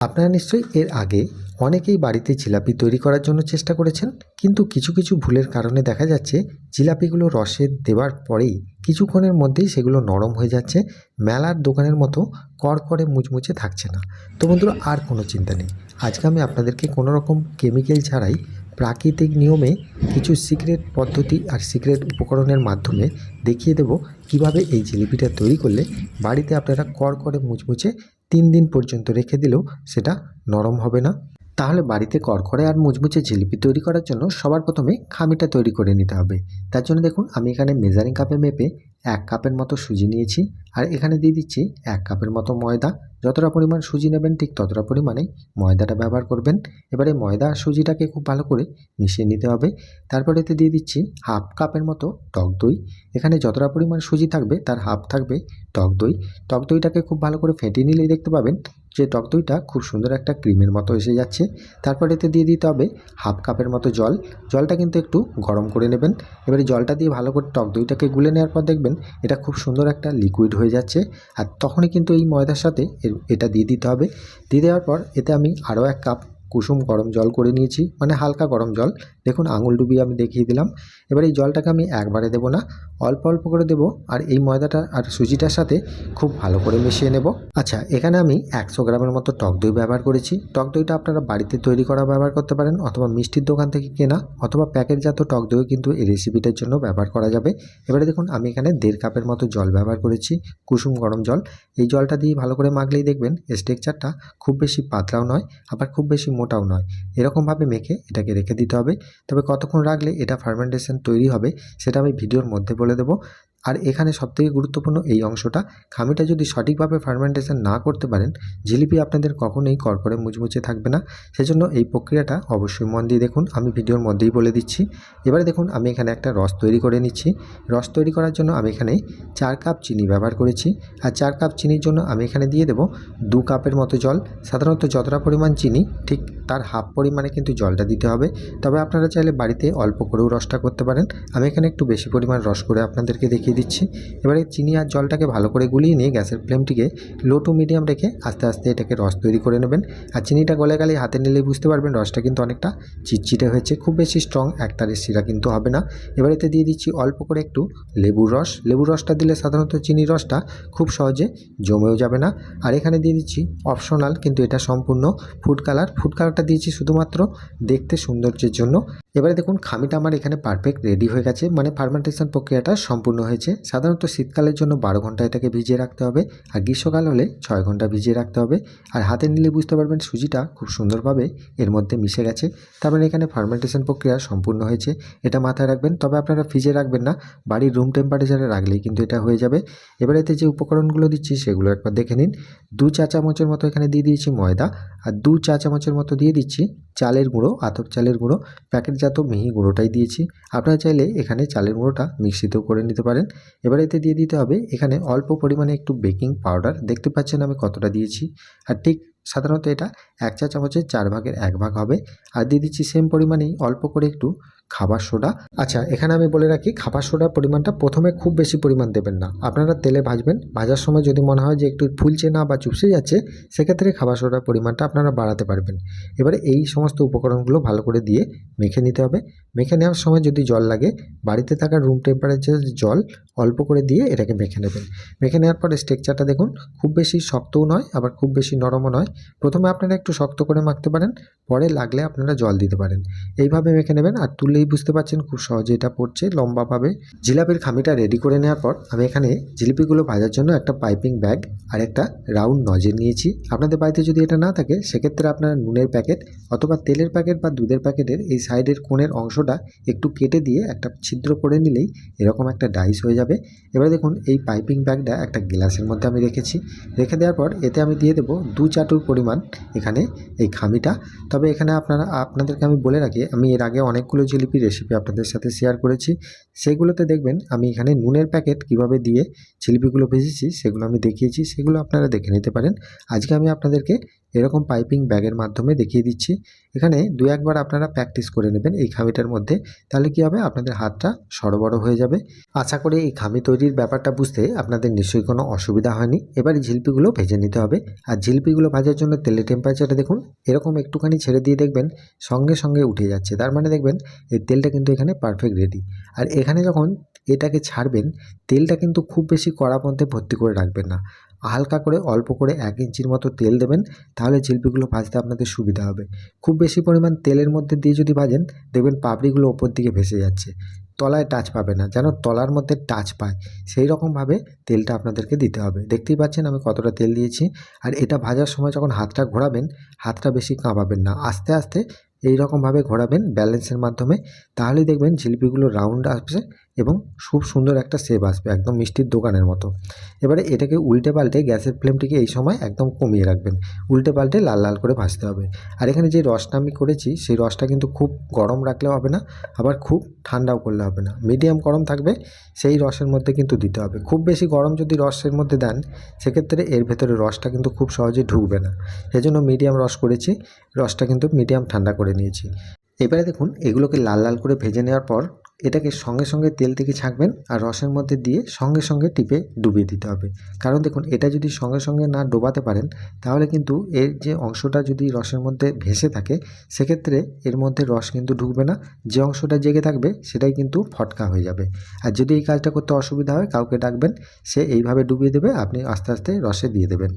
আপনারা নিশ্চয়ই এর আগে অনেকেই বাড়িতে জিলাপি তৈরি করার জন্য চেষ্টা করেছেন, কিন্তু কিছু কিছু ভুলের কারণে দেখা যাচ্ছে জিলাপিগুলো রসে দেওয়ার পরেই কিছুক্ষণের মধ্যেই সেগুলো নরম হয়ে যাচ্ছে, মেলার দোকানের মতো কড়কড়ে মুচমুচে থাকছে না। তো বন্ধুরা, আর কোনো চিন্তা নেই। আজকে আমি আপনাদেরকে কোনো রকম কেমিক্যাল ছাড়াই প্রাকৃতিক নিয়মে কিছু সিক্রেট পদ্ধতি আর সিক্রেট উপকরণের মাধ্যমে দেখিয়ে দেব কীভাবে এই জিলিপিটা তৈরি করলে বাড়িতে আপনারা কড়কড়ে মুচমুচে তিন দিন পর্যন্ত রেখে দিলেও সেটা নরম হবে না। তাহলে বাড়িতে কড়কড়ে আর মুচমুচে জিলিপি তৈরি করার জন্য সবার প্রথমে খামিটা তৈরি করে নিতে হবে। তার জন্য দেখুন, আমি এখানে মেজারিং কাপে মেপে এক কাপের মতো সুজি নিয়েছি আর এখানে দিয়ে দিচ্ছি এক কাপের মতো ময়দা। যতটা পরিমাণ সুজি নেবেন ঠিক ততটা পরিমাণে ময়দাটা ব্যবহার করবেন। এবারে ময়দা আর সুজিটাকে খুব ভালো করে মিশিয়ে নিতে হবে। তারপরে এতে দিয়ে দিচ্ছি হাফ কাপের মতো টক দই। এখানে যতটা পরিমাণ সুজি থাকবে তার হাফ থাকবে টক দই। টক দইটাকে খুব ভালো করে ফেটিয়ে নিলেই দেখতে পাবেন যে টক দইটা খুব সুন্দর একটা ক্রিমের মতো এসে যাচ্ছে। তারপর এতে দিয়ে দিতে হবে হাফ কাপের মতো জল। জলটা কিন্তু একটু গরম করে নেবেন। এবারে জলটা দিয়ে ভালো করে টক দইটাকে গুলে নেওয়ার পর দেখবেন এটা খুব সুন্দর একটা লিকুইড হয়ে যাচ্ছে। আর তখনই কিন্তু এই ময়দার সাথে এটা দিয়ে দিতে হবে। দিয়ে দেওয়ার পর এতে আমি আরও এক কাপ কুসুম গরম জল করে নিয়েছি মানে হালকা গরম জল। দেখুন, আঙুল ডুবিয়ে আমি দেখিয়ে দিলাম। এবার এই জলটাকে আমি একবারে দেবো না, অল্প অল্প করে দেবো। আর এই ময়দাটা আর সুজিটার সাথে খুব ভালো করে মিশিয়ে নেব। আচ্ছা এখানে আমি একশো গ্রামের মতো টক দই ব্যবহার করেছি। টক দইটা আপনারা বাড়িতে তৈরি করা ব্যবহার করতে পারেন, অথবা মিষ্টির দোকান থেকে কেনা, অথবা প্যাকেটজাত টক দইও কিন্তু এই রেসিপিটার জন্য ব্যবহার করা যাবে। এবারে দেখুন, আমি এখানে দেড় কাপের মতো জল ব্যবহার করেছি, কুসুম গরম জল। এই জলটা দিয়ে ভালো করে মাখলেই দেখবেন স্ট্রাকচারটা খুব বেশি পাতলাও নয়, আবার খুব বেশি মোটাও নয়। এরকমভাবে মেখে এটাকে রেখে দিতে হবে। তবে কতক্ষণ রাখলে এটা ফার্মেন্টেশন তৈরি হবে, সেটা আমি ভিডিওর মধ্যে বলে দেবো। আর এখানে সবথেকে গুরুত্বপূর্ণ এই অংশটা, খামিটা যদি সঠিকভাবে ফার্মেন্টেশন না করতে পারেন, জিলিপি আপনাদের কখনোই কড়কড়ে মুচমুচে থাকবে না। সেজন্য এই প্রক্রিয়াটা অবশ্যই মন দিয়ে দেখুন, আমি ভিডিওর মধ্যেই বলে দিচ্ছি। এবারে দেখুন, আমি এখানে একটা রস তৈরি করে নিচ্ছি। রস তৈরি করার জন্য আমি এখানে চার কাপ চিনি ব্যবহার করেছি। আর চার কাপ চিনির জন্য আমি এখানে দিয়ে দেবো দু কাপের মতো জল। সাধারণত যতটা পরিমাণ চিনি, ঠিক তার হাফ পরিমাণে কিন্তু জলটা দিতে হবে। তবে আপনারা চাইলে বাড়িতে অল্প করেও রসটা করতে পারেন। আমি এখানে একটু বেশি পরিমাণ রস করে আপনাদেরকে দেখিয়ে দিচ্ছি। এবারে চিনি আর জলটাকে ভালো করে গুলিয়ে নিয়ে গ্যাসের ফ্লেমটিকে লো টু মিডিয়াম রেখে আস্তে আস্তে এটাকে রস তৈরি করে নেবেন। আর চিনিটা গলে গেলে হাতে নিলেই বুঝতে পারবেন রসটা কিন্তু অনেকটা চিটচিটে হয়েছে। খুব বেশি স্ট্রং একটারের শিরা কিন্তু হবে না। এবার এতে দিয়ে দিচ্ছি অল্প করে একটু লেবুর রস। লেবুর রসটা দিলে সাধারণত চিনির রসটা খুব সহজে জমেও যাবে না। আর এখানে দিয়ে দিচ্ছি অপশনাল কিন্তু এটা সম্পূর্ণ ফুড কালার ফুড কালারটা দিয়েছি শুধুমাত্র দেখতে সৌন্দর্যের জন্য। এবারে দেখুন, খামিটা আমার এখানে পারফেক্ট রেডি হয়ে গেছে। মানে ফার্মেন্টেশন প্রক্রিয়াটা সম্পূর্ণ হয়েছে সাধারণত শীতকালের জন্য বারো ঘণ্টা এটাকে ভিজিয়ে রাখতে হবে আর গ্রীষ্মকাল হলে ছয় ঘণ্টা ভিজিয়ে রাখতে হবে। আর হাতে নিলে বুঝতে পারবেন সুজিটা খুব সুন্দরভাবে এর মধ্যে মিশে গেছে। তার মানে এখানে ফার্মেন্টেশন প্রক্রিয়া সম্পূর্ণ হয়েছে। এটা মাথায় রাখবেন, তবে আপনারা ফ্রিজে রাখবেন না। বাড়ির রুম টেম্পারেচারে রাখলেই কিন্তু এটা হয়ে যাবে। এবার এতে যে উপকরণগুলো দিচ্ছি সেগুলো একবার দেখে নিন। দু চা চামচের মতো এখানে দিয়ে দিয়েছি ময়দা। আর দু চা চামচের মতো দিয়ে দিচ্ছি চালের গুঁড়ো, আতপ চালের গুঁড়ো। প্যাকেটজাত মিহি গুঁড়োটাই দিয়েছি। আপনারা চাইলে এখানে চালের গুঁড়োটা মিক্সিতেও করে নিতে পারেন। এবার এতে দিয়ে দিতে হবে, এখানে অল্প পরিমাণে একটু বেকিং পাউডার, দেখতে পাচ্ছেন আমি কতটা দিয়েছি। আর ঠিক সাধারণত এটা এক চা চামচের চার ভাগের এক ভাগ হবে। আর দিয়ে দিচ্ছি সেম পরিমাণেই অল্প করে একটু খাবার সোডা। আচ্ছা এখানে আমি বলে রাখি, খাবার সোডার পরিমাণটা প্রথমে খুব বেশি পরিমাণ দেবেন না। আপনারা তেলে ভাজবেন। ভাজার সময় যদি মনে হয় যে একটু ফুলছে না বা চুপসে যাচ্ছে, সেক্ষেত্রে খাবার সোডার পরিমাণটা আপনারা বাড়াতে পারবেন। এবারে এই সমস্ত উপকরণগুলো ভালো করে দিয়ে মেখে নিতে হবে। মেখে নেওয়ার সময় যদি জল লাগে, বাড়িতে থাকা রুম টেম্পারেচার জল অল্প করে দিয়ে এটাকে মেখে নেবেন। মেখে নেওয়ার পর স্ট্রেকচারটা দেখুন, খুব বেশি শক্তও নয়, আবার খুব বেশি নরমও নয়। প্রথমে আপনারা একটু শক্ত করে মাখতে পারেন। পরে লাগলে আপনারা জল দিতে পারেন। এইভাবে মেখে নেবেন আর তুললেই বুঝতে পারছেন খুব সহজে এটা পড়ছে লম্বাভাবে। জিলাপির খামিটা রেডি করে নেওয়ার পর আমি এখানে জিলিপিগুলো ভাজার জন্য একটা পাইপিং ব্যাগ আর একটা রাউন্ড নজেল নিয়েছি। আপনাদের বাড়িতে যদি এটা না থাকে, সেক্ষেত্রে আপনারা নুনের প্যাকেট অথবা তেলের প্যাকেট বা দুধের প্যাকেটের এই সাইডের কোণের অংশটা একটু কেটে দিয়ে একটা ছিদ্র করে নিলেই এরকম একটা ডাইস হয়ে যাবে। এবারে দেখুন, এই পাইপিং ব্যাগটা একটা গ্লাসের মধ্যে আমি রেখেছি। রেখে দেওয়ার পর এতে আমি দিয়ে দেবো দু চাটুর পরিমাণ এখানে এই খামিটা। তবে এখানে আপনারা, আপনাদেরকে আমি বলে রাখি, আমি এর আগে অনেকগুলো জিলিপি রেসিপি আপনাদের সাথে শেয়ার করেছি। সেগুলোতে দেখবেন, আমি এখানে নুনের প্যাকেট কীভাবে দিয়ে জিলিপিগুলো ভেজেছি, সেগুলো আমি দেখিয়েছি, সেগুলো আপনারা দেখে নিতে পারেন। আজকে আমি আপনাদেরকে এরকম পাইপিং ব্যাগের মাধ্যমে দেখিয়ে দিচ্ছি। এখানে দু একবার আপনারা প্র্যাকটিস করে নেবেন এই খামিটার মধ্যে, তাহলে কী হবে? আপনাদের হাতটা সড়বড় হয়ে যাবে। আশা করি এই খামি তৈরির ব্যাপারটা বুঝতে আপনাদের নিশ্চয়ই কোনো অসুবিধা হয়নি। এবার ঝিলপিগুলো ভেজে নিতে হবে। আর ঝিলপিগুলো ভাজার জন্য তেলের টেম্পারেচারটা দেখুন, এরকম একটুখানি ছেড়ে দিয়ে দেখবেন, সঙ্গে সঙ্গে উঠে যাচ্ছে। তার মানে দেখবেন, এই তেলটা কিন্তু এখানে পারফেক্ট রেডি আর এখানে যখন এটাকে ছাড়বেন, তেলটা কিন্তু খুব বেশি কড়া মধ্যে ভর্তি করে রাখবেন না। হালকা করে, অল্প করে এক ইঞ্চির মতো তেল দেবেন, তাহলে জিলিপিগুলো ভাজতে আপনাদের সুবিধা হবে। খুব বেশি পরিমাণ তেলের মধ্যে দিয়ে যদি ভাজেন, দেখবেন পাপড়িগুলো ওপর দিকে ভেসে যাচ্ছে। তলায় টাচ পাবে না, যেন তলার মধ্যে টাচ পায়। সেই রকমভাবে তেলটা আপনাদেরকে দিতে হবে। দেখতেই পাচ্ছেন আমি কতটা তেল দিয়েছি। আর এটা ভাজার সময় যখন হাতটা ঘোরাবেন, হাতটা বেশি কাঁপাবেন না। আস্তে আস্তে এই রকমভাবে ঘোরাবেন ব্যালেন্সের মাধ্যমে। তাহলেই দেখবেন জিলিপিগুলো রাউন্ড আসবে এবং খুব সুন্দর একটা শেপ আসবে, একদম মিষ্টির দোকানের মতো। এবারে এটাকে উল্টে পাল্টে গ্যাসের ফ্লেমটিকে এই সময় একদম কমিয়ে রাখবেন। উল্টে পাল্টে লাল লাল করে ভাজতে হবে। আর এখানে যে রসটা আমি করেছি, সেই রসটা কিন্তু খুব গরম রাখলেও হবে না, আবার খুব ঠান্ডাও করলে হবে না। মিডিয়াম গরম থাকবে, সেই রসের মধ্যে কিন্তু দিতে হবে। খুব বেশি গরম যদি রসের মধ্যে দেন, সেক্ষেত্রে এর ভেতরে রসটা কিন্তু খুব সহজে ঢুকবে না। সেজন্য মিডিয়াম রস করেছি, রসটা কিন্তু মিডিয়াম ঠান্ডা করে নিয়েছি। এবারে দেখুন, এগুলোকে লাল লাল করে ভেজে নেওয়ার পর এটাকে সঙ্গে সঙ্গে তেল থেকে ছাঁকবেন আর রসের মধ্যে দিয়ে সঙ্গে সঙ্গে টিপে ডুবিয়ে দিতে হবে। কারণ দেখুন, এটা যদি সঙ্গে সঙ্গে না ডোবাতে পারেন, তাহলে কিন্তু এর যে অংশটা যদি রসের মধ্যে ভেসে থাকে, সেক্ষেত্রে এর মধ্যে রস কিন্তু ঢুকবে না। যে অংশটা জেগে থাকবে, সেটাই কিন্তু ফটকা হয়ে যাবে। আর যদি এই কাজটা করতে অসুবিধা হয়, কাউকে ডাকবেন, সে এইভাবে ডুবিয়ে দেবে, আপনি আস্তে আস্তে রসে দিয়ে দেবেন।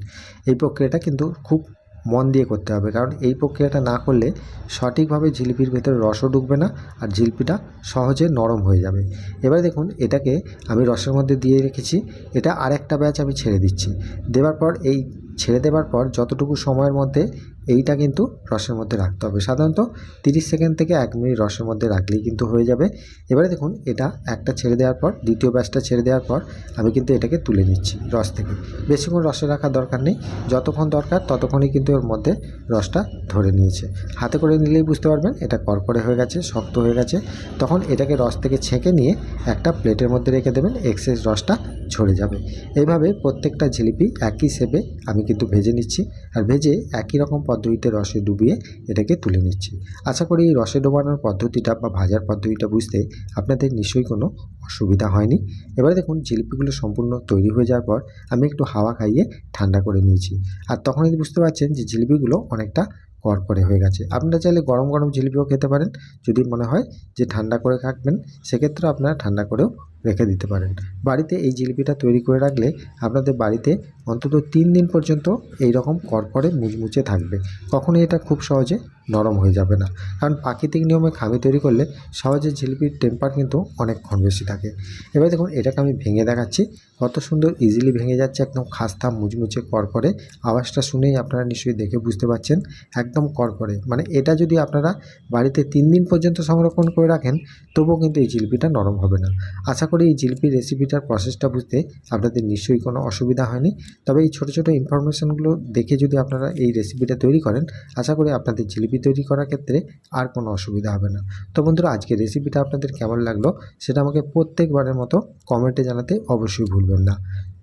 এই প্রক্রিয়াটা কিন্তু খুব মন দিয়ে করতে হবে। কারণ এই প্রক্রিয়াটা না করলে সঠিকভাবে জিলিপির ভেতরে রসও ঢুকবে না আর জিলিপিটা সহজে নরম হয়ে যাবে। এবার দেখুন, এটাকে আমি রসের মধ্যে দিয়ে রেখেছি। এটা আরেকটা ব্যাচ আমি ছেড়ে দিচ্ছি। দেওয়ার পর এই ছেড়ে দেওয়ার পর যতটুকু সময়ের মধ্যে এইটা কিন্তু রসের মধ্যে রাখতে হবে। সাধারণত তিরিশ সেকেন্ড থেকে এক মিনিট রসের মধ্যে রাখলেই কিন্তু হয়ে যাবে। এবারে দেখুন, এটা একটা ছেড়ে দেওয়ার পর, দ্বিতীয় ব্যাচটা ছেড়ে দেওয়ার পর আমি কিন্তু এটাকে তুলে নিচ্ছি রস থেকে। বেশিক্ষণ রসে রাখার দরকার নেই। যতক্ষণ দরকার ততক্ষণই কিন্তু ওর মধ্যে রসটা ধরে নিয়েছে। হাতে করে নিলেই বুঝতে পারবেন, এটা করকরে হয়ে গেছে, শক্ত হয়ে গেছে। তখন এটাকে রস থেকে ছেঁকে নিয়ে একটা প্লেটের মধ্যে রেখে দেবেন। এক্সেস রসটা ঝরে যাবে। এইভাবে প্রত্যেকটা জিলিপি একই শেপে আমি কিন্তু ভেজে নিচ্ছি আর ভেজে একই রকম পদ্ধতিতে রসে ডুবিয়ে এটাকে তুলে নিচ্ছি। আশা করি এই রসে ডোবানোর পদ্ধতিটা বা ভাজার পদ্ধতিটা বুঝতে আপনাদের নিশ্চয়ই কোনো অসুবিধা হয়নি। এবারে দেখুন জিলিপিগুলো সম্পূর্ণ তৈরি হয়ে যাওয়ার পর আমি একটু হাওয়া খাইয়ে ঠান্ডা করে নিয়েছি। আর তখনই বুঝতে পারছেন যে জিলিপিগুলো অনেকটা করকরে হয়ে গেছে। আপনারা চাইলে গরম গরম জিলিপিও খেতে পারেন। যদি মনে হয় যে ঠান্ডা করে রাখবেন সেক্ষেত্রে আপনারা ঠান্ডা করেও রেখে দিতে পারেন। বাড়িতে এই জিলিপিটা তৈরি করে রাখলে আপনাদের বাড়িতে অন্তত তিন দিন পর্যন্ত এই রকম করকরে মুচমুচে থাকবে। কখনোই এটা খুব সহজে নরম হয়ে যাবে না। কারণ প্রাকৃতিক নিয়মে খামি তৈরি করলে সহজে জিলিপির টেম্পার কিন্তু অনেকক্ষণ বেশি থাকে। এবার দেখুন, এটাকে আমি ভেঙে দেখাচ্ছি। কত সুন্দর ইজিলি ভেঙে যাচ্ছে, একদম খাস্তা, মুচমুচে করকরে আওয়াজটা শুনেই আপনারা নিশ্চয়ই দেখে বুঝতে পারছেন, একদম করকরে মানে এটা যদি আপনারা বাড়িতে তিন দিন পর্যন্ত সংরক্ষণ করে রাখেন, তবুও কিন্তু এই জিলিপিটা নরম হবে না। আশা করি এই জিলিপির রেসিপিটার প্রসেসটা বুঝতে আপনাদের নিশ্চয়ই কোনো অসুবিধা হয়নি। তবে এই ছোটো ছোটো ইনফরমেশনগুলো দেখে যদি আপনারা এই রেসিপিটা তৈরি করেন, আশা করি আপনাদের জিলিপি তৈরি করার ক্ষেত্রে আর কোনো অসুবিধা হবে না। তো বন্ধুরা, আজকের রেসিপিটা আপনাদের কেমন লাগল সেটা আমাকে প্রত্যেকবারের মতো কমেন্টে জানাতে অবশ্যই ভুলবেন না।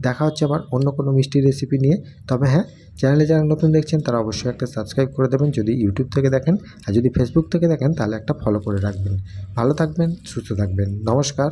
দেখা হচ্ছে আবার অন্য কোনো মিষ্টি রেসিপি নিয়ে। তবে হ্যাঁ চ্যানেলে যারা নতুন দেখছেন, তারা অবশ্যই একটা সাবস্ক্রাইব করে দেবেন যদি ইউটিউব থেকে দেখেন। আর যদি ফেসবুক থেকে দেখেন, তাহলে একটা ফলো করে রাখবেন। ভালো থাকবেন, সুস্থ থাকবেন। নমস্কার।